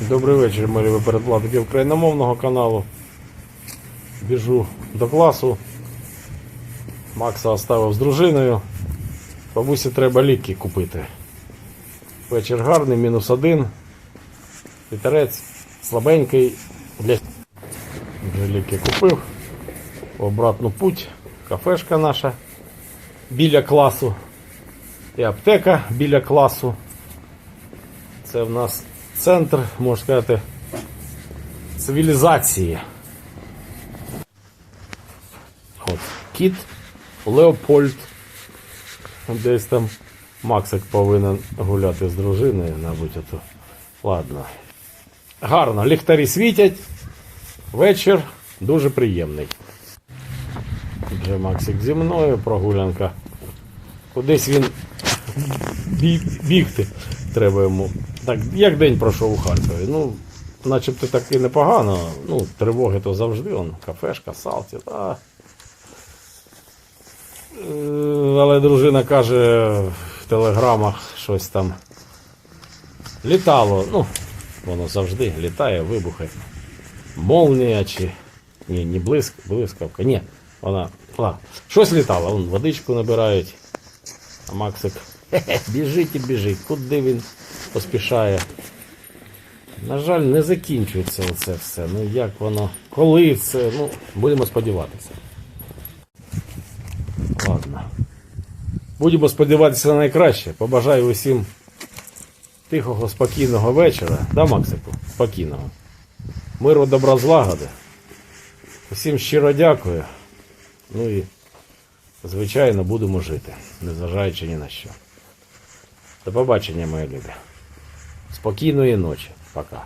Добрий вечір, мої любі передплатники україномовного каналу. Біжу до класу. Макса оставив з дружиною. Бабусі треба ліки купити. Вечір гарний, мінус один. Вітерець слабенький. Вже ліки купив. В обратну путь. Кафешка наша біля класу. І аптека біля класу. Це в нас центр, можна сказати, цивілізації. От, кіт, Леопольд. Десь там Максик повинен гуляти з дружиною, мабуть, ото. Ладно. Гарно, ліхтарі світять. Вечір дуже приємний. Вже Максик зі мною, прогулянка. Кудись він бігти треба йому. Так, як день пройшов у Харкові? Ну, начебто так і непогано. Ну, тривоги то завжди, он, кафешка, салті, та. Е, Але дружина каже в телеграмах щось там літало. Ну, воно завжди літає, вибухи. Молнія чи. Ні, не блиск, блискавка. Ні, вона. Ладно. Щось літало, вон водичку набирають. А Максик хе-хе, біжить і біжить. Куди він поспішає? На жаль, не закінчується оце все. Ну як воно? Коли це? Ну, будемо сподіватися. Ладно. Будемо сподіватися на найкраще. Побажаю усім тихого, спокійного вечора. Да, Максику? Спокійного. Миру, добра, злагоди. Усім щиро дякую. Ну і, звичайно, будемо жити, незважаючи ні на що. До побачення, мої любі. Спокійної ночі. Пока.